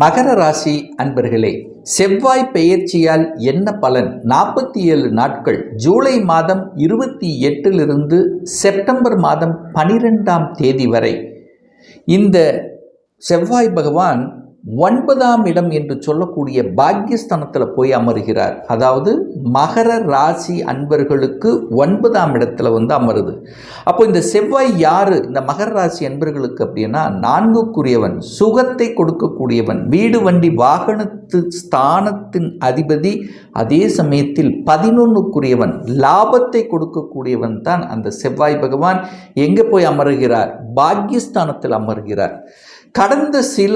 மகர ராசி அன்பர்களே செவ்வாய் பெயர்ச்சியால் என்ன பலன்? நாற்பத்தி ஏழு நாட்கள் ஜூலை மாதம் இருபத்தி எட்டிலிருந்து செப்டம்பர் மாதம் பனிரெண்டாம் தேதி வரை. இந்த செவ்வாய் பகவான் ஒன்பதாம் இடம் என்று சொல்லக்கூடிய பாக்கியஸ்தானத்தில் போய் அமருகிறார். அதாவது மகர ராசி அன்பர்களுக்கு ஒன்பதாம் இடத்துல வந்து அமருது. அப்போ இந்த செவ்வாய் யாரு? இந்த மகர ராசி அன்பர்களுக்கு அப்படின்னா நான்குக்குரியவன் சுகத்தை கொடுக்கக்கூடியவன் வீடு வண்டி வாகனத்து ஸ்தானத்தின் அதிபதி அதே சமயத்தில் பதினொன்றுக்குரியவன் லாபத்தை கொடுக்கக்கூடியவன் தான் அந்த செவ்வாய் பகவான். எங்கே போய் அமருகிறார்? பாக்கியஸ்தானத்தில் அமர்கிறார். கடந்த சில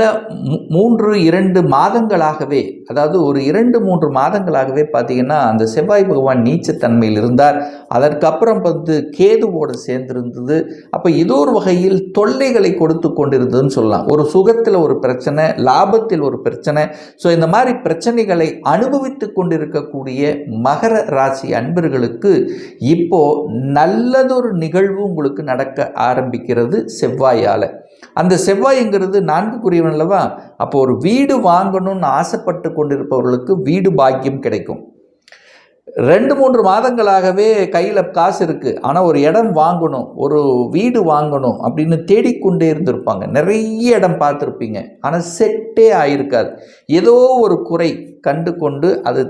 மூன்று இரண்டு மாதங்களாகவே அதாவது ஒரு இரண்டு மூன்று மாதங்களாகவே பார்த்திங்கன்னா அந்த செவ்வாய் பகவான் நீச்சத்தன்மையில் இருந்தார். அதற்கப்புறம் வந்து கேதுவோடு சேர்ந்திருந்தது. அப்போ ஏதோ ஒரு வகையில் தொல்லைகளை கொடுத்து கொண்டிருந்ததுன்னு சொல்லலாம். ஒரு சுகத்தில் ஒரு பிரச்சனை லாபத்தில் ஒரு பிரச்சனை. ஸோ இந்த மாதிரி பிரச்சனைகளை அனுபவித்து கொண்டிருக்கக்கூடிய மகர ராசி அன்பர்களுக்கு இப்போது நல்லதொரு நிகழ்வு உங்களுக்கு நடக்க ஆரம்பிக்கிறது செவ்வாயால். அந்த செவ்வாய்ங்கிறது நான்கு நான்குக்குரியவன் அல்லவா? அப்போ ஒரு வீடு வாங்கணும்னு ஆசைப்பட்டு கொண்டிருப்பவர்களுக்கு வீடு பாக்கியம் கிடைக்கும். ரெண்டு மூன்று மாதங்களாகவே கையில் காசு இருக்குது ஆனால் ஒரு இடம் வாங்கணும் ஒரு வீடு வாங்கணும் அப்படின்னு தேடிக்கொண்டே இருந்திருப்பாங்க. நிறைய இடம் பார்த்துருப்பீங்க. ஆனால் செட்டே ஆயிருக்காது. ஏதோ ஒரு குறை கண்டு கொண்டு அது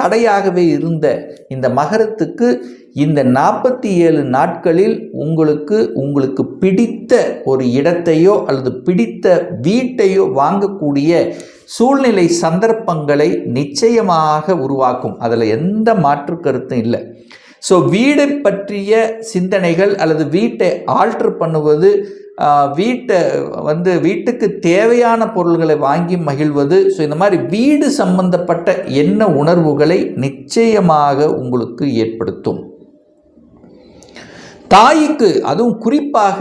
தடையாகவே இருந்த இந்த மகரத்துக்கு இந்த நாற்பத்தி ஏழு நாட்களில் உங்களுக்கு உங்களுக்கு பிடித்த ஒரு இடத்தையோ அல்லது பிடித்த வீட்டையோ வாங்கக்கூடிய சூழ்நிலை சந்தர்ப்பங்களை நிச்சயமாக உருவாக்கும். அதில் எந்த மாற்று கருத்தும் இல்லை. ஸோ வீடு பற்றிய சிந்தனைகள் அல்லது வீட்டை ஆல்ட்ரு பண்ணுவது வீட்டை வந்து வீட்டுக்கு தேவையான பொருள்களை வாங்கி மகிழ்வது. ஸோ இந்த மாதிரி வீடு சம்பந்தப்பட்ட என்ன உணர்வுகளை நிச்சயமாக உங்களுக்கு ஏற்படுத்தும். தாய்க்கு அதுவும் குறிப்பாக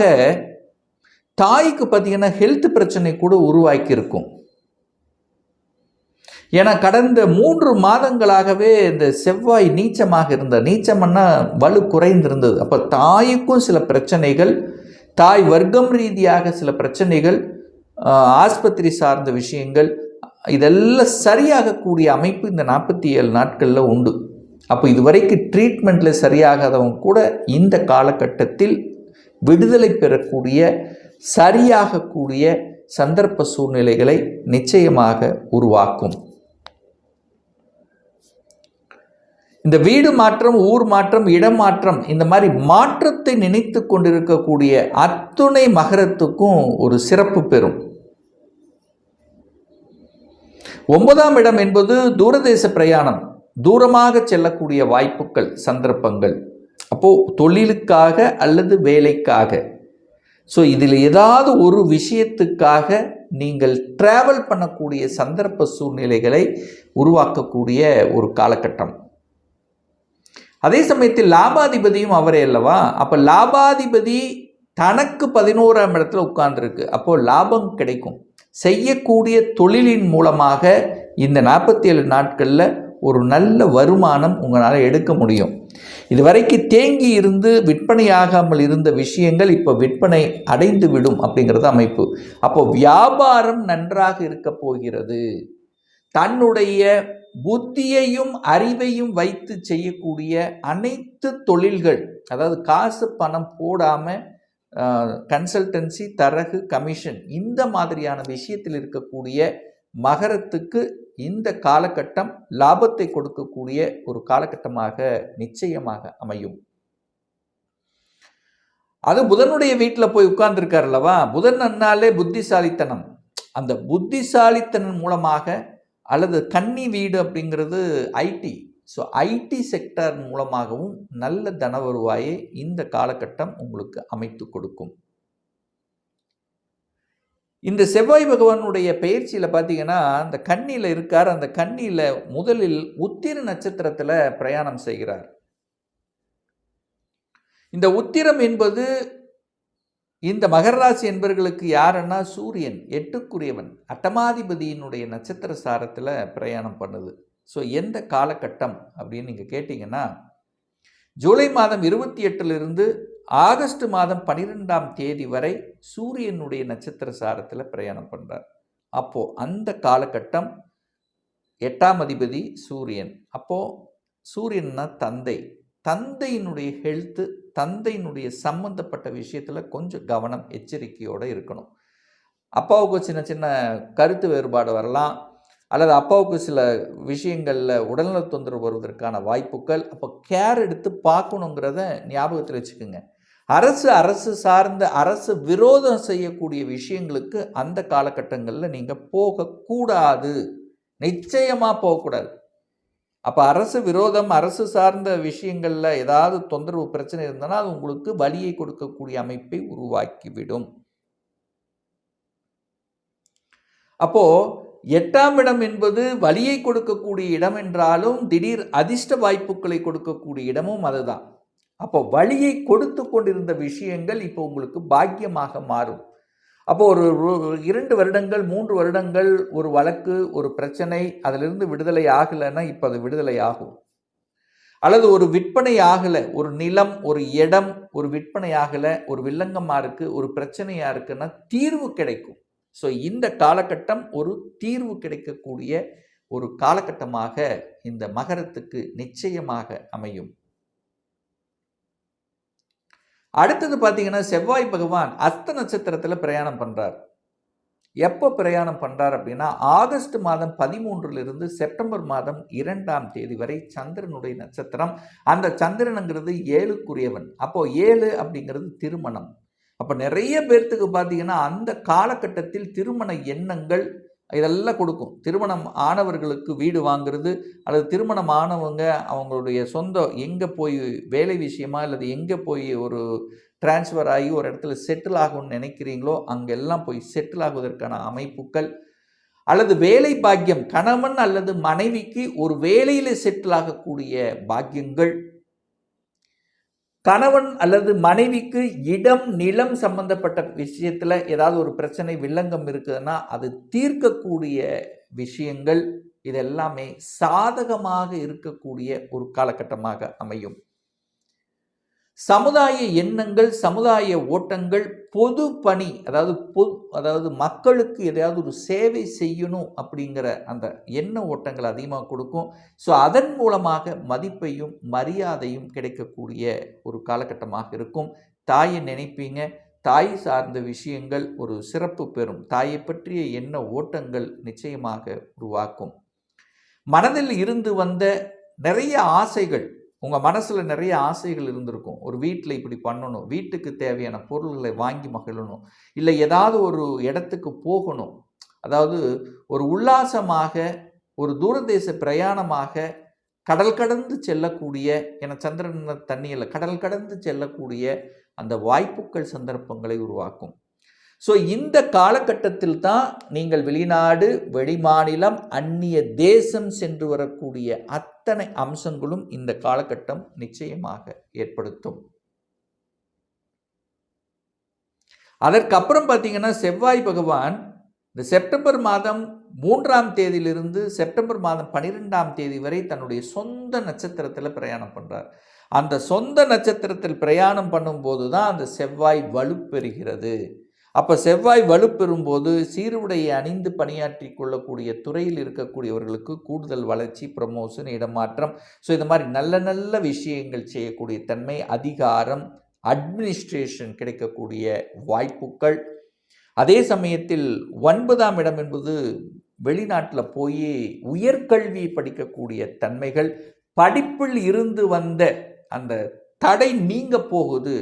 தாய்க்கு பார்த்தீங்கன்னா ஹெல்த் பிரச்சனை கூட உருவாக்கி இருக்கும் ஏன்னா கடந்த மூன்று மாதங்களாகவே இந்த செவ்வாய் நீச்சமாக இருந்த நீச்சம்னா வலு குறைந்திருந்தது. அப்போ தாய்க்கும் சில பிரச்சனைகள் தாய் வர்க்கம் ரீதியாக சில பிரச்சனைகள் ஆஸ்பத்திரி சார்ந்த விஷயங்கள் இதெல்லாம் சரியாகக்கூடிய அமைப்பு இந்த நாற்பத்தி ஏழு நாட்களில் உண்டு. அப்போ இதுவரைக்கும் ட்ரீட்மெண்ட்டில் சரியாகாதவங்க கூட இந்த காலகட்டத்தில் விடுதலை பெறக்கூடிய சரியாகக்கூடிய சந்தர்ப்ப சூழ்நிலைகளை நிச்சயமாக உருவாக்கும். இந்த வீடு மாற்றம் ஊர் மாற்றம் இடம் மாற்றம் இந்த மாதிரி மாற்றத்தை நினைத்து கொண்டிருக்கக்கூடிய அத்துணை மகரத்துக்கும் ஒரு சிறப்பு பெறும். ஒன்பதாம் இடம் என்பது தூரதேச பிரயாணம். தூரமாக செல்லக்கூடிய வாய்ப்புகள் சந்தர்ப்பங்கள். அப்போது தொழிலுக்காக அல்லது வேலைக்காக. ஸோ இதில் ஏதாவது ஒரு விஷயத்துக்காக நீங்கள் டிராவல் பண்ணக்கூடிய சந்தர்ப்ப சூழ்நிலைகளை உருவாக்கக்கூடிய ஒரு காலகட்டம். அதே சமயத்தில் லாபாதிபதியும் அவரே அல்லவா? அப்போ லாபாதிபதி தனக்கு பதினோராம் இடத்துல உட்கார்ந்துருக்கு. அப்போ லாபம் கிடைக்கும். செய்யக்கூடிய தொழிலின் மூலமாக இந்த நாற்பத்தி ஏழு நாட்களில் ஒரு நல்ல வருமானம் உங்களால் எடுக்க முடியும். இதுவரைக்கு தேங்கி இருந்து விற்பனையாகாமல் இருந்த விஷயங்கள் இப்போ விற்பனை அடைந்து விடும் அப்படிங்கிறது அமைப்பு. அப்போ வியாபாரம் நன்றாக இருக்க போகிறது. தன்னுடைய புத்தியையும் அறிவையும் வைத்து செய்யக்கூடிய அனைத்து தொழில்கள் அதாவது காசு பணம் போடாமல் கன்சல்டன்சி தரகு கமிஷன் இந்த மாதிரியான விஷயத்தில் இருக்கக்கூடிய மகரத்துக்கு இந்த காலகட்டம் லாபத்தை கொடுக்கக்கூடிய ஒரு காலகட்டமாக நிச்சயமாக அமையும். அது புதனுடைய வீட்டில் போய் உட்கார்ந்துருக்கார் அல்லவா? புதன் அண்ணாலே புத்திசாலித்தனம். அந்த புத்திசாலித்தனம் மூலமாக அல்லது கன்னி வீடு அப்படிங்கிறது ஐடி ஸோ ஐடி செக்டர் மூலமாகவும் நல்ல தன வருவாயை இந்த காலகட்டம் உங்களுக்கு அமைத்து கொடுக்கும். இந்த செவ்வாய் பகவானுடைய பயிற்சியில் பார்த்தீங்கன்னா அந்த கண்ணியில் இருக்கார். அந்த கண்ணியில் முதலில் உத்திர நட்சத்திரத்தில் பிரயாணம் செய்கிறார். இந்த உத்திரம் என்பது இந்த மகர ராசி என்பவர்களுக்கு யாருன்னா சூரியன் எட்டுக்குரியவன் அட்டமாதிபதியினுடைய நட்சத்திர சாரத்தில் பிரயாணம் பண்ணுது. ஸோ எந்த காலகட்டம் அப்படின்னு நீங்கள் கேட்டிங்கன்னா ஜூலை மாதம் இருபத்தி எட்டிலிருந்து ஆகஸ்ட் மாதம் பன்னிரெண்டாம் தேதி வரை சூரியனுடைய நட்சத்திர சாரத்தில் பிரயாணம் பண்ணுறார் அப்போது அந்த காலகட்டம் எட்டாம் அதிபதி சூரியன். அப்போது சூரியன்னா தந்தை. தந்தையினுடைய ஹெல்த்து தந்தையினுடைய சம்பந்தப்பட்ட விஷயத்தில் கொஞ்சம் கவனம் எச்சரிக்கையோடு இருக்கணும். அப்பாவுக்கு சின்ன சின்ன கருத்து வேறுபாடு வரலாம். அல்லது அப்பாவுக்கு சில விஷயங்களில் உடல்நல தொந்தரவு வருவதற்கான வாய்ப்புகள். அப்போ கேர் எடுத்து பார்க்கணுங்கிறத ஞாபகத்தில் வச்சுக்கோங்க. அரசு அரசு சார்ந்த அரசு விரோதம் செய்யக்கூடிய விஷயங்களுக்கு அந்த காலகட்டங்களில் நீங்கள் போகக்கூடாது. நிச்சயமாக போகக்கூடாது. அப்போ அரசு விரோதம் அரசு சார்ந்த விஷயங்களில் ஏதாவது தொந்தரவு பிரச்சனை இருந்தனா அது உங்களுக்கு வலியை கொடுக்கக்கூடிய அமைப்பை உருவாக்கிவிடும். அப்போது எட்டாம் இடம் என்பது வலியை கொடுக்கக்கூடிய இடம் என்றாலும் திடீர் அதிர்ஷ்ட வாய்ப்புகளை கொடுக்கக்கூடிய இடமும் அதுதான். அப்போ வழியை கொடுத்து கொண்டிருந்த விஷயங்கள் இப்போ உங்களுக்கு பாக்கியமாக மாறும். அப்போ ஒரு இரண்டு வருடங்கள் மூன்று வருடங்கள் ஒரு வழக்கு ஒரு பிரச்சனை அதிலிருந்து விடுதலை ஆகலைன்னா இப்போ அது விடுதலை ஆகும். அல்லது ஒரு விற்பனை ஆகலை ஒரு நிலம் ஒரு இடம் ஒரு விற்பனை ஆகலை ஒரு வில்லங்கமாக இருக்குது ஒரு பிரச்சனையாக இருக்குன்னா தீர்வு கிடைக்கும். ஸோ இந்த காலகட்டம் ஒரு தீர்வு கிடைக்கக்கூடிய ஒரு காலகட்டமாக இந்த மகரத்துக்கு நிச்சயமாக அமையும். அடுத்தது பார்த்தீங்கன்னா செவ்வாய் பகவான் அஸ்த நட்சத்திரத்தில் பிரயாணம் பண்ணுறார் எப்போ பிரயாணம் பண்ணுறார் அப்படின்னா ஆகஸ்ட் மாதம் பதிமூன்றிலிருந்து செப்டம்பர் மாதம் இரண்டாம் தேதி வரை சந்திரனுடைய நட்சத்திரம். அந்த சந்திரனுங்கிறது ஏழுக்குரியவன். அப்போது ஏழு அப்படிங்கிறது திருமணம். அப்போ நிறைய பேர்த்துக்கு பார்த்தீங்கன்னா அந்த காலகட்டத்தில் திருமண எண்ணங்கள் இதெல்லாம் கொடுக்கும். திருமணம் ஆனவர்களுக்கு வீடு வாங்குறது அல்லது திருமணம் ஆனவங்க அவங்களுடைய சொந்த எங்கே போய் வேலை விஷயமா அல்லது எங்கே போய் ஒரு டிரான்ஸ்ஃபர் ஆகி ஒரு இடத்துல செட்டில் ஆகும்னு நினைக்கிறீங்களோ அங்கெல்லாம் போய் செட்டில் ஆகுவதற்கான அமைப்புகள் அல்லது வேலை பாக்கியம் கணவன் அல்லது மனைவிக்கு ஒரு வேலையில் செட்டில் ஆகக்கூடிய பாக்கியங்கள் கணவன் அல்லது மனைவிக்கு இடம் நிலம் சம்பந்தப்பட்ட விஷயத்தில் ஏதாவது ஒரு பிரச்சனை வில்லங்கம் இருக்குதுன்னா அது தீர்க்கக்கூடிய விஷயங்கள் இதெல்லாமே சாதகமாக இருக்கக்கூடிய ஒரு காலகட்டமாக அமையும். சமுதாய எண்ணங்கள் சமுதாய ஓட்டங்கள் பொது பணி அதாவது பொது அதாவது மக்களுக்கு எதையாவது ஒரு சேவை செய்யணும் அப்படிங்கிற அந்த எண்ண ஓட்டங்கள் அதிகமாக கொடுக்கும். ஸோ அதன் மூலமாக மதிப்பையும் மரியாதையும் கிடைக்கக்கூடிய ஒரு காலகட்டமாக இருக்கும். தாயை நினைப்பீங்க. தாய் சார்ந்த விஷயங்கள் ஒரு சிறப்பு பெறும். தாயை பற்றிய எண்ண ஓட்டங்கள் நிச்சயமாக உருவாக்கும். மனதில் இருந்து வந்த நிறைய ஆசைகள் உங்கள் மனசில் நிறைய ஆசைகள் இருந்திருக்கும். ஒரு வீட்டில் இப்படி பண்ணணும். வீட்டுக்கு தேவையான பொருள்களை வாங்கி மகிழணும். இல்லை ஏதாவது ஒரு இடத்துக்கு போகணும். அதாவது ஒரு உல்லாசமாக ஒரு தூரதேச பிரயாணமாக கடல் கடந்து செல்லக்கூடிய என சந்திரன் தண்ணியில் கடல் கடந்து செல்லக்கூடிய அந்த வாய்ப்புகள் சந்தர்ப்பங்களை உருவாக்கும். ஸோ இந்த காலகட்டத்தில் தான் நீங்கள் வெளிநாடு வெளிமாநிலம் அந்நிய தேசம் சென்று வரக்கூடிய அத்தனை அம்சங்களும் இந்த காலகட்டம் நிச்சயமாக ஏற்படுத்தும். அதற்கப்புறம் பார்த்தீங்கன்னா செவ்வாய் பகவான் இந்த செப்டம்பர் மாதம் மூன்றாம் தேதியிலிருந்து செப்டம்பர் மாதம் பன்னிரெண்டாம் தேதி வரை தன்னுடைய சொந்த நட்சத்திரத்தில் பிரயாணம் பண்ணுறார் அந்த சொந்த நட்சத்திரத்தில் பிரயாணம் பண்ணும்போது தான் அந்த செவ்வாய் வலுப்பெறுகிறது. அப்போ செவ்வாய் வலுப்பெறும்போது சீருடையை அணிந்து பணியாற்றி கொள்ளக்கூடிய துறையில் இருக்கக்கூடியவர்களுக்கு கூடுதல் வளர்ச்சி ப்ரமோஷன் இடமாற்றம். ஸோ இந்த மாதிரி நல்ல நல்ல விஷயங்கள் செய்யக்கூடிய தன்மை அதிகாரம் அட்மினிஸ்ட்ரேஷன் கிடைக்கக்கூடிய வாய்ப்புகள். அதே சமயத்தில் ஒன்பதாம் இடம் என்பது வெளிநாட்டில் போய் உயர்கல்வி படிக்கக்கூடிய தன்மைகள். படிப்பில் இருந்து வந்த அந்த தடை நீங்க போகுது.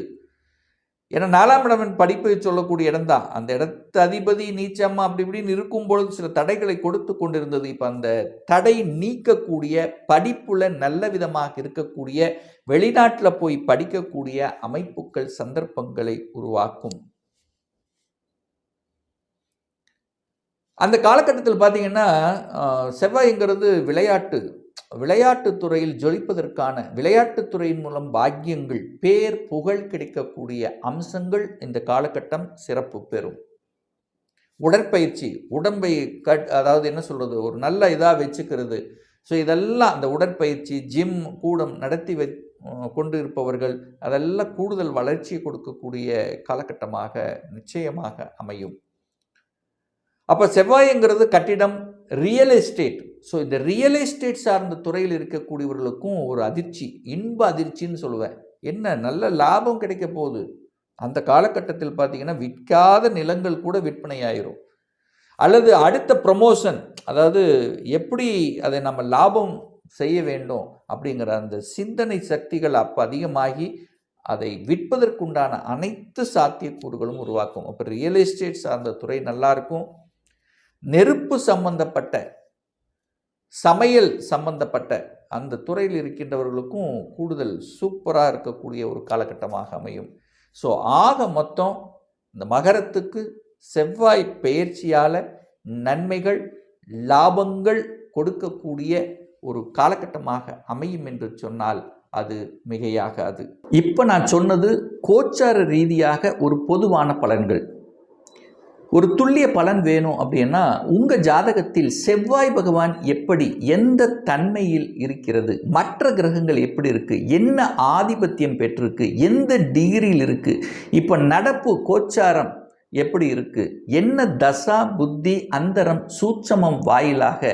ஏன்னா நாலாம் இடம் படிப்பை சொல்லக்கூடிய இடம் தான் அந்த இடத்து அதிபதி நீச்சம்மா அப்படி இப்படின்னு இருக்கும் பொழுது சில தடைகளை கொடுத்து கொண்டிருந்தது. இப்போ அந்த தடை நீக்கக்கூடிய படிப்புல நல்ல விதமாக இருக்கக்கூடிய வெளிநாட்டில் போய் படிக்கக்கூடிய அமைப்புகள் சந்தர்ப்பங்களை உருவாக்கும். அந்த காலகட்டத்தில் பார்த்தீங்கன்னா செவ்வாய்ங்கிறது விளையாட்டு. விளையாட்டுத்துறையில் ஜொலிப்பதற்கான விளையாட்டுத்துறையின் மூலம் பாக்கியங்கள் பேர் புகழ் கிடைக்கக்கூடிய அம்சங்கள் இந்த காலகட்டம் சிறப்பு பெறும். உடற்பயிற்சி உடம்பை கட் அதாவது என்ன சொல்கிறது ஒரு நல்ல இதாக வச்சுக்கிறது. ஸோ இதெல்லாம் அந்த உடற்பயிற்சி ஜிம் கூடம் நடத்தி வை கொண்டு இருப்பவர்கள் அதெல்லாம் கூடுதல் வளர்ச்சி கொடுக்கக்கூடிய காலகட்டமாக நிச்சயமாக அமையும். அப்போ செவ்வாய்ங்கிறது கட்டிடம் ரியல் எஸ்டேட் ஸோ இந்த ரியல் எஸ்டேட் சார்ந்த துறையில் இருக்கக்கூடியவர்களுக்கும் ஒரு அதிர்ச்சி இன்ப அதிர்ச்சின்னு சொல்லுவேன். என்ன? நல்ல லாபம் கிடைக்க போகுது. அந்த காலகட்டத்தில் பார்த்தீங்கன்னா விற்காத நிலங்கள் கூட விற்பனை ஆயிரும். அல்லது அடுத்த ப்ரமோஷன் அதாவது எப்படி அதை நம்ம லாபம் செய்ய வேண்டும் அப்படிங்கிற அந்த சிந்தனை சக்திகள் அப்போ அதிகமாகி அதை விற்பதற்குண்டான அனைத்து சாத்தியக்கூறுகளும் உருவாக்கும். அப்போ ரியல் எஸ்டேட் சார்ந்த துறை நல்லாயிருக்கும் நெருப்பு சம்பந்தப்பட்ட சமையல் சம்பந்தப்பட்ட அந்த துறையில் இருக்கின்றவர்களுக்கும் கூடுதல் சூப்பராக இருக்கக்கூடிய ஒரு காலகட்டமாக அமையும். ஸோ ஆக மொத்தம் இந்த மகரத்துக்கு செவ்வாய் பெயர்ச்சியால் நன்மைகள் லாபங்கள் கொடுக்கக்கூடிய ஒரு காலகட்டமாக அமையும் என்று சொன்னால் அது மிகையாகாது. இப்போ நான் சொன்னது கோச்சார ரீதியாக ஒரு பொதுவான பலன்கள். ஒரு துல்லிய பலன் வேணும் அப்படின்னா உங்கள் ஜாதகத்தில் செவ்வாய் பகவான் எப்படி எந்த தன்மையில் இருக்கிறது மற்ற கிரகங்கள் எப்படி இருக்குது என்ன ஆதிபத்தியம் பெற்றிருக்கு எந்த டிகிரியில் இருக்குது இப்போ நடப்பு கோச்சாரம் எப்படி இருக்குது என்ன தசா புத்தி அந்தரம் சூட்சமம் வாயிலாக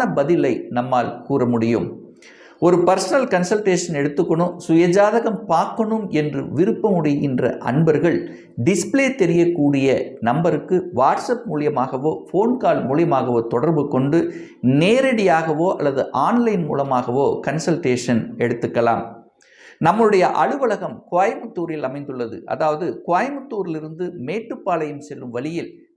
பதிலை நம்மால் கூற முடியும். ஒரு பர்சனல் கன்சல்டேஷன் எடுத்துக்கணும் சுயஜாதகம் பார்க்கணும் என்று விருப்பமுடைகின்ற அன்பர்கள் டிஸ்பிளே தெரியக்கூடிய நம்பருக்கு வாட்ஸ்அப் மூலியமாகவோ ஃபோன் கால் மூலியமாகவோ தொடர்பு கொண்டு நேரடியாகவோ அல்லது ஆன்லைன் மூலமாகவோ கன்சல்டேஷன் எடுத்துக்கலாம். நம்முடைய அலுவலகம் கோயம்புத்தூரில் அமைந்துள்ளது. அதாவது கோயம்புத்தூரிலிருந்து மேட்டுப்பாளையம் செல்லும் வழியில்